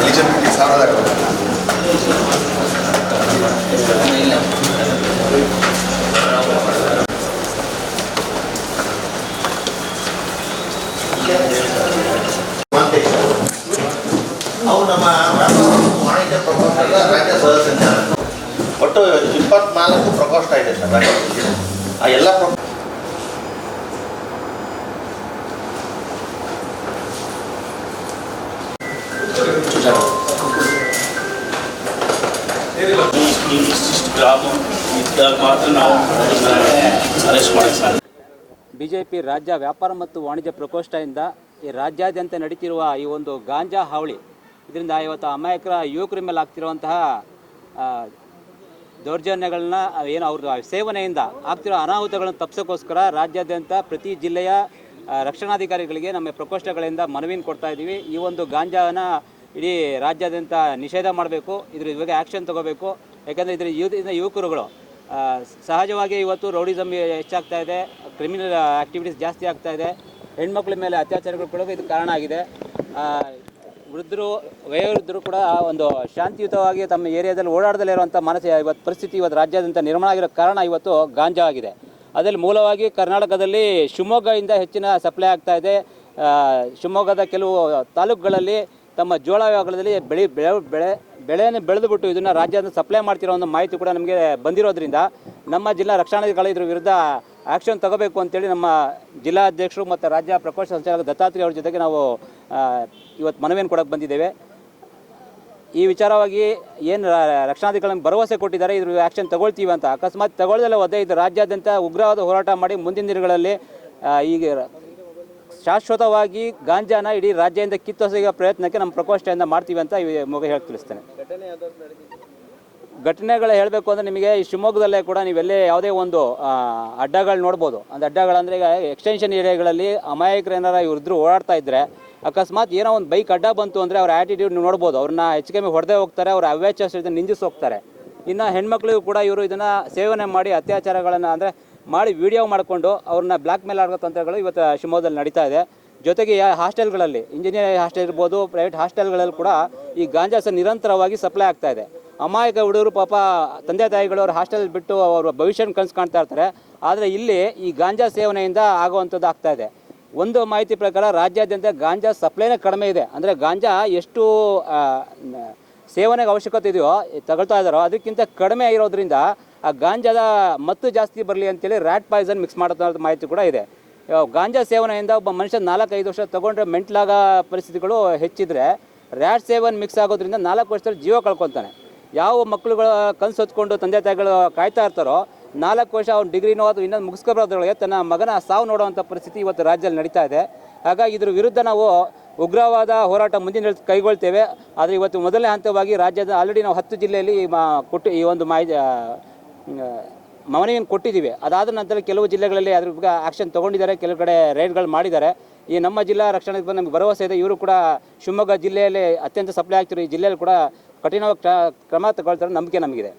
Eligibility ಸಾವಿರದಾಗ ಅವು ನಮ್ಮ ವಾಣಿಜ್ಯ ಪ್ರಕೋಷ್ಠದ ರಾಜ್ಯ ಸದಸ್ಯರಿದ್ದಾರೆ ಒಟ್ಟು ಇಪ್ಪತ್ನಾಲ್ಕು ಪ್ರಕೋಷ್ಠ ಇದೆ ಸರ್ ರಾಜ್ಯದಲ್ಲಿ. ಆ ಎಲ್ಲ ಪ್ರ ಇಷ್ಟಿಷ್ಟು ಗ್ರಾಮ ಇದ್ದಾಗ ಮಾತ್ರ ನಾವು ಅರೆಸ್ಟ್ ಮಾಡಿ ಸರ್ ಬಿ ಜೆ ಪಿ ರಾಜ್ಯ ವ್ಯಾಪಾರ ಮತ್ತು ವಾಣಿಜ್ಯ ಪ್ರಕೋಷ್ಠದಿಂದ ಈ ರಾಜ್ಯಾದ್ಯಂತ ನಡೀತಿರುವ ಈ ಒಂದು ಗಾಂಜಾ ಹಾವಳಿ, ಇದರಿಂದ ಇವತ್ತು ಅಮಾಯಕರ ಯುವಕರ ಮೇಲೆ ಆಗ್ತಿರುವಂತಹ ದೌರ್ಜನ್ಯಗಳನ್ನ ಏನು ಅವ್ರ ಸೇವನೆಯಿಂದ ಆಗ್ತಿರೋ ಅನಾಹುತಗಳನ್ನು ತಪ್ಪಿಸೋಕ್ಕೋಸ್ಕರ ರಾಜ್ಯಾದ್ಯಂತ ಪ್ರತಿ ಜಿಲ್ಲೆಯ ರಕ್ಷಣಾಧಿಕಾರಿಗಳಿಗೆ ನಮ್ಮ ಪ್ರಕೋಷ್ಠಗಳಿಂದ ಮನವಿನ ಕೊಡ್ತಾ ಇದ್ದೀವಿ. ಈ ಒಂದು ಗಾಂಜಾನ ಇಡೀ ರಾಜ್ಯಾದ್ಯಂತ ನಿಷೇಧ ಮಾಡಬೇಕು ಇದ್ರ ಬಗ್ಗೆ ಆ್ಯಕ್ಷನ್ ತಗೋಬೇಕು. ಯಾಕಂದರೆ ಇದರ ಯುವ ಯುವಕರುಗಳು ಸಹಜವಾಗಿ ಇವತ್ತು ರೌಡಿಸಮ್ ಹೆಚ್ಚಾಗ್ತಾ ಇದೆ ಕ್ರಿಮಿನಲ್ ಆ್ಯಕ್ಟಿವಿಟೀಸ್ ಜಾಸ್ತಿ ಆಗ್ತಾ ಇದೆ, ಹೆಣ್ಮಕ್ಳ ಮೇಲೆ ಅತ್ಯಾಚಾರಗಳು ಕೂಡ ಇದು ಕಾರಣ ಆಗಿದೆ. ವೃದ್ಧರು, ವಯೋವೃದ್ಧರು ಕೂಡ ಒಂದು ಶಾಂತಿಯುತವಾಗಿ ತಮ್ಮ ಏರಿಯಾದಲ್ಲಿ ಓಡಾಡದಲ್ಲೇ ಇರುವಂಥ ಮನಸ್ಸು, ಇವತ್ತು ಪರಿಸ್ಥಿತಿ ಇವತ್ತು ರಾಜ್ಯಾದ್ಯಂತ ನಿರ್ಮಾಣ ಆಗಿರೋ ಕಾರಣ ಇವತ್ತು ಗಾಂಜಾ ಆಗಿದೆ. ಅದರಲ್ಲಿ ಮೂಲವಾಗಿ ಕರ್ನಾಟಕದಲ್ಲಿ ಶಿವಮೊಗ್ಗದಿಂದ ಹೆಚ್ಚಿನ ಸಪ್ಲೈ ಆಗ್ತಾ ಇದೆ. ಶಿವಮೊಗ್ಗದ ಕೆಲವು ತಾಲೂಕುಗಳಲ್ಲಿ ತಮ್ಮ ಜೋಳ ವ್ಯಾಪಾರದಲ್ಲಿ ಬೆಳೆ ಬೆಳೆ ಬೆಳೆ ಬೆಳೆಯನ್ನು ಬೆಳೆದುಬಿಟ್ಟು ಇದನ್ನು ರಾಜ್ಯದ ಸಪ್ಲೈ ಮಾಡ್ತಿರೋ ಒಂದು ಮಾಹಿತಿ ಕೂಡ ನಮಗೆ ಬಂದಿರೋದ್ರಿಂದ ನಮ್ಮ ಜಿಲ್ಲಾ ರಕ್ಷಣಾಧಿಕಾರಿ ಇದ್ರ ವಿರುದ್ಧ ಆ್ಯಕ್ಷನ್ ತಗೋಬೇಕು ಅಂತೇಳಿ ನಮ್ಮ ಜಿಲ್ಲಾಧ್ಯಕ್ಷರು ಮತ್ತು ರಾಜ್ಯ ಪ್ರಕೋಷ್ಠ ಸಂಚಾಲಕ ದತ್ತಾತ್ರಿ ಅವ್ರ ಜೊತೆಗೆ ನಾವು ಇವತ್ತು ಮನವಿಯನ್ನು ಕೊಡೋಕ್ಕೆ ಬಂದಿದ್ದೇವೆ. ಈ ವಿಚಾರವಾಗಿ ಏನು ರಕ್ಷಣಾಧಿಕಾರಿ ಭರವಸೆ ಕೊಟ್ಟಿದ್ದಾರೆ, ಇದ್ರ ಆ್ಯಕ್ಷನ್ ತಗೊಳ್ತೀವಿ ಅಂತ. ಅಕಸ್ಮಾತ್ ತಗೊಳ್ದಲ್ಲ ಒದ್ದೆ ಇದು ರಾಜ್ಯಾದ್ಯಂತ ಉಗ್ರವಾದ ಹೋರಾಟ ಮಾಡಿ ಮುಂದಿನ ದಿನಗಳಲ್ಲಿ ಈಗ ಶಾಶ್ವತವಾಗಿ ಗಾಂಜಾನ ಇಡೀ ರಾಜ್ಯದಿಂದ ಕಿತ್ತೊಸೆಯುವ ಪ್ರಯತ್ನಕ್ಕೆ ನಮ್ಮ ಪ್ರಕೋಷ್ಠದಿಂದ ಮಾಡ್ತೀವಿ ಅಂತ ಈ ಮಗ ಹೇಳಿ ತಿಳಿಸ್ತೇನೆ. ಘಟನೆಗಳು ಹೇಳಬೇಕು ಅಂದರೆ ನಿಮಗೆ ಈ ಶಿವಮೊಗ್ಗದಲ್ಲೇ ಕೂಡ ನೀವೆಲ್ಲೇ ಯಾವುದೇ ಒಂದು ಅಡ್ಡಗಳು ನೋಡ್ಬೋದು. ಅಡ್ಡಗಳು ಅಡ್ಡಗಳಂದರೆ ಈಗ ಎಕ್ಸ್ಟೆನ್ಷನ್ ಏರಿಯಾಗಳಲ್ಲಿ ಅಮಾಯಕರು ಏನಾರ ಇವ್ರಿದ್ರು ಓಡಾಡ್ತಾ ಇದ್ದರೆ ಅಕಸ್ಮಾತ್ ಏನೋ ಒಂದು ಬೈಕ್ ಅಡ್ಡ ಬಂತು ಅಂದರೆ ಅವ್ರ ಆ್ಯಟಿಟ್ಯೂಡ್ ನೀವು ನೋಡ್ಬೋದು. ಅವ್ರನ್ನ ಹೆಚ್ಚು ಕಮ್ಮಿ ಹೊಡೆದೇ ಹೋಗ್ತಾರೆ ಅವ್ರ ಅವ್ಯಾಚಾರ ನಿಂದಿಸೋಗ್ತಾರೆ. ಇನ್ನು ಹೆಣ್ಮಕ್ಳಿಗೂ ಕೂಡ ಇವರು ಇದನ್ನು ಸೇವನೆ ಮಾಡಿ ಅತ್ಯಾಚಾರಗಳನ್ನು ಅಂದರೆ ಮಾಡಿ ವಿಡಿಯೋ ಮಾಡಿಕೊಂಡು ಅವ್ರನ್ನ ಬ್ಲ್ಯಾಕ್ ಮೇಲ್ ಆಗೋ ತಂತ್ರಗಳು ಇವತ್ತು ಶಿವಮೊಗ್ಗದಲ್ಲಿ ನಡೀತಾ ಇದೆ. ಜೊತೆಗೆ ಹಾಸ್ಟೆಲ್ಗಳಲ್ಲಿ ಇಂಜಿನಿಯರಿಂಗ್ ಹಾಸ್ಟೆಲ್ ಇರ್ಬೋದು ಪ್ರೈವೇಟ್ ಹಾಸ್ಟೆಲ್ಗಳಲ್ಲಿ ಕೂಡ ಈ ಗಾಂಜಾಸ ನಿರಂತರವಾಗಿ ಸಪ್ಲೈ ಆಗ್ತಾ ಇದೆ. ಅಮಾಯಕ ಹುಡುಗರು ಪಾಪ ತಂದೆ ತಾಯಿಗಳು ಅವ್ರ ಹಾಸ್ಟೆಲ್ ಬಿಟ್ಟು ಅವರ ಭವಿಷ್ಯನ ಕನಸು ಕಾಣ್ತಾ ಇರ್ತಾರೆ. ಆದರೆ ಇಲ್ಲಿ ಈ ಗಾಂಜಾ ಸೇವನೆಯಿಂದ ಆಗುವಂಥದ್ದು ಆಗ್ತಾ ಇದೆ. ಒಂದು ಮಾಹಿತಿ ಪ್ರಕಾರ ರಾಜ್ಯಾದ್ಯಂತ ಗಾಂಜಾ ಸಪ್ಲೈನೇ ಕಡಿಮೆ ಇದೆ. ಅಂದರೆ ಗಾಂಜಾ ಎಷ್ಟು ಸೇವನೆಗೆ ಅವಶ್ಯಕತೆ ಇದೆಯೋ, ತಗೊಳ್ತಾ ಇದ್ದಾರೋ, ಅದಕ್ಕಿಂತ ಕಡಿಮೆ ಇರೋದ್ರಿಂದ ಆ ಗಾಂಜಾದ ಮತ್ತು ಜಾಸ್ತಿ ಬರಲಿ ಅಂತೇಳಿ ರ್ಯಾಟ್ ಪಾಯ್ಸನ್ ಮಿಕ್ಸ್ ಮಾಡೋ ಮಾಹಿತಿ ಕೂಡ ಇದೆ. ಗಾಂಜಾ ಸೇವನೆಯಿಂದ ಒಬ್ಬ ಮನುಷ್ಯ ನಾಲ್ಕೈದು ವರ್ಷ ತೊಗೊಂಡ್ರೆ ಮೆಂಟ್ಲಾಗ ಪರಿಸ್ಥಿತಿಗಳು ಹೆಚ್ಚಿದ್ರೆ ರ್ಯಾಟ್ ಸೇವನ್ ಮಿಕ್ಸ್ ಆಗೋದ್ರಿಂದ ನಾಲ್ಕು ವರ್ಷದಲ್ಲಿ ಜೀವ ಕಳ್ಕೊತಾನೆ ಯಾವ ಮಕ್ಕಳುಗಳ ಕನಸು ಹೊತ್ಕೊಂಡು ತಂದೆ ತಾಯಿಗಳು ಕಾಯ್ತಾ ಇರ್ತಾರೋ ನಾಲ್ಕು ವರ್ಷ ಅವ್ನು ಡಿಗ್ರಿನೋ ಅದು ಇನ್ನೊಂದು ಮುಗಿಸ್ಕೊಬರೋದ್ರೊಳಗೆ ತನ್ನ ಮಗನ ಸಾವು ನೋಡುವಂಥ ಪರಿಸ್ಥಿತಿ ಇವತ್ತು ರಾಜ್ಯದಲ್ಲಿ ನಡೀತಾ ಇದೆ. ಹಾಗಾಗಿ ಇದ್ರ ವಿರುದ್ಧ ನಾವು ಉಗ್ರವಾದ ಹೋರಾಟ ಮುಂದಿನ ದಿನ ಕೈಗೊಳ್ತೇವೆ. ಆದರೆ ಇವತ್ತು ಮೊದಲನೇ ಹಂತವಾಗಿ ರಾಜ್ಯದ ಆಲ್ರೆಡಿ ನಾವು ಹತ್ತು ಜಿಲ್ಲೆಯಲ್ಲಿ ಕೊಟ್ಟು ಈ ಒಂದು ಮಾಹಿತಿ ಮನವಿಯನ್ನು ಕೊಟ್ಟಿದ್ದೀವಿ. ಅದಾದ ನಂತರ ಕೆಲವು ಜಿಲ್ಲೆಗಳಲ್ಲಿ ಅದ್ರ ಬಗ್ಗೆ ಆಕ್ಷನ್ ತೊಗೊಂಡಿದ್ದಾರೆ. ಕೆಲವು ಕಡೆ ರೈಡ್ಗಳು ಮಾಡಿದ್ದಾರೆ. ಈ ನಮ್ಮ ಜಿಲ್ಲಾ ರಕ್ಷಣೆ ಬಗ್ಗೆ ನಮಗೆ ಭರವಸೆ ಇದೆ. ಇವರು ಕೂಡ ಶಿವಮೊಗ್ಗ ಜಿಲ್ಲೆಯಲ್ಲಿ ಅತ್ಯಂತ ಸಪ್ಲೈ ಆಗ್ತಿರೋ ಈ ಜಿಲ್ಲೆಯಲ್ಲಿ ಕೂಡ ಕಠಿಣವಾಗಿ ಕ್ರಮ ತಗೊಳ್ತಾರೆ ನಂಬಿಕೆ ನಮಗಿದೆ.